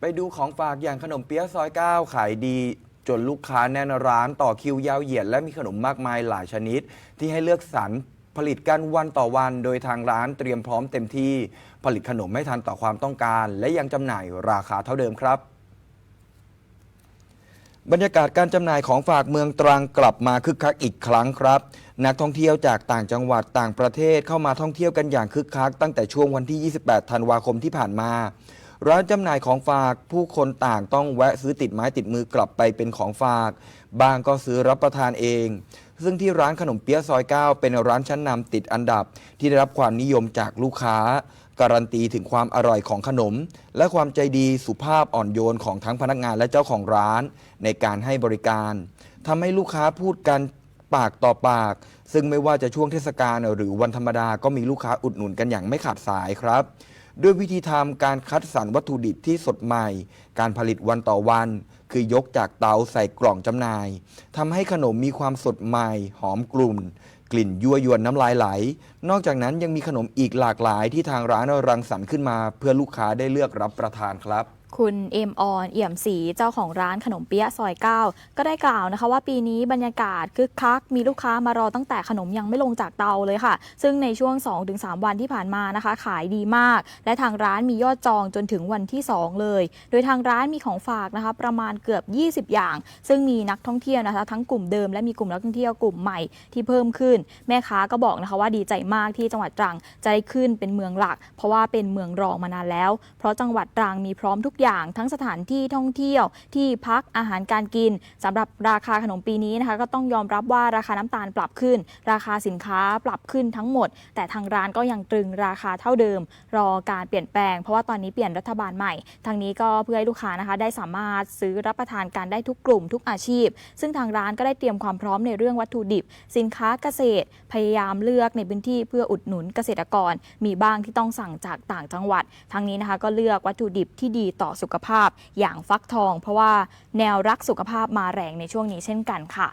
ไปดูของฝากอย่างขนมเปี๊ยะซอย9ขายดี จนลูกค้าแน่นร้านต่อคิวยาวเหยียด และมีขนมมากมายหลายชนิด ที่ให้เลือกสรรผลิตกันวันต่อวันโดยทางร้านเตรียมพร้อมเต็มที่ ผลิตขนมให้ทันต่อความต้องการ และยังจำหน่ายราคาเท่าเดิมครับ บรรยากาศการจำหน่ายของฝากเมืองตรังกลับมาคึกคักอีกครั้งครับ นักท่องเที่ยวจากต่างจังหวัดต่างประเทศเข้ามาท่องเที่ยวกันอย่างคึกคักตั้งแต่ช่วงวันที่ 28 ธันวาคมที่ผ่านมา ร้านจำหน่ายของฝากผู้คนต่างต้องแวะซื้อติดไม้ติดมือกลับไปเป็นของฝาก บางก็ซื้อรับประทานเอง ซึ่งที่ร้านขนมเปี๊ยะซอย 9 เป็นร้านชั้นนำติดอันดับ ที่ได้รับความนิยมจากลูกค้า การันตีถึงความอร่อยของขนม และความใจดีสุภาพอ่อนโยนของทั้งพนักงานและเจ้าของร้าน ในการให้บริการทำให้ลูกค้าพูดกันปากต่อปาก ซึ่งไม่ว่าจะช่วงเทศกาลหรือวันธรรมดาก็มีลูกค้าอุดหนุนกันอย่างไม่ขาดสายครับ ด้วยวิธีทำการคัดสรรวัตถุดิบที่สดใหม่ การผลิตวันต่อวัน คือยกจากเตาใส่กล่องจำหน่ายทำให้ขนมมีความสดใหม่ หอมกลุ่น กลิ่นยั่วยวนน้ำลายไหล นอกจากนั้นยังมีขนมอีกหลากหลายที่ทางร้านรังสรรค์ขึ้นมา เพื่อลูกค้าได้เลือกรับประทานครับ คุณเอมออนเอี่ยมศรีเจ้าของร้านขนมเปี๊ยะซอย 9 ก็ได้กล่าวนะคะ ว่าปีนี้บรรยากาศคึกคัก มีลูกค้ามารอตั้งแต่ขนมยังไม่ลงจากเตาเลยค่ะ ซึ่งในช่วง 2-3 วันที่ผ่านมานะคะ ขายดีมาก และทางร้านมียอดจองจนถึงวันที่ 2 เลย โดยทางร้านมีของฝากนะคะ ประมาณเกือบ 20 อย่าง ซึ่งมีนักท่องเที่ยวนะคะ ทั้งกลุ่มเดิมและมีกลุ่มนักท่องเที่ยวกลุ่มใหม่ที่เพิ่มขึ้น แม่ค้าก็บอกนะคะว่าดีใจมากที่จังหวัดตรังจะได้ขึ้นเป็นเมืองหลัก เพราะว่าเป็นเมืองรองมานานแล้ว เพราะจังหวัดตรังมีพร้อมทุกอย่างทั้งสถานที่ท่องเที่ยวที่พักอาหารการกินสำหรับราคาขนมปีนี้นะคะก็ต้องยอมรับว่าราคาน้ำตาลปรับขึ้น ราคาสินค้าปรับขึ้นทั้งหมด แต่ทางร้านก็ยังตรึงราคาเท่าเดิม รอการเปลี่ยนแปลง เพราะว่าตอนนี้เปลี่ยนรัฐบาลใหม่ทางนี้ก็เพื่อให้ลูกค้านะคะได้สามารถซื้อรับประทานกันได้ทุกกลุ่มทุกอาชีพ ซึ่งทางร้านก็ได้เตรียมความพร้อมในเรื่องวัตถุดิบ สินค้าเกษตร พยายามเลือกในพื้นที่เพื่ออุดหนุนเกษตรกร มีบ้างที่ต้องสั่งจากต่างจังหวัดทางนี้นะคะก็เลือกวัตถุดิบที่ดีตอบต่อสุขภาพอย่างฟักทอง เพราะว่าแนวรักสุขภาพมาแรงในช่วงนี้เช่นกันค่ะ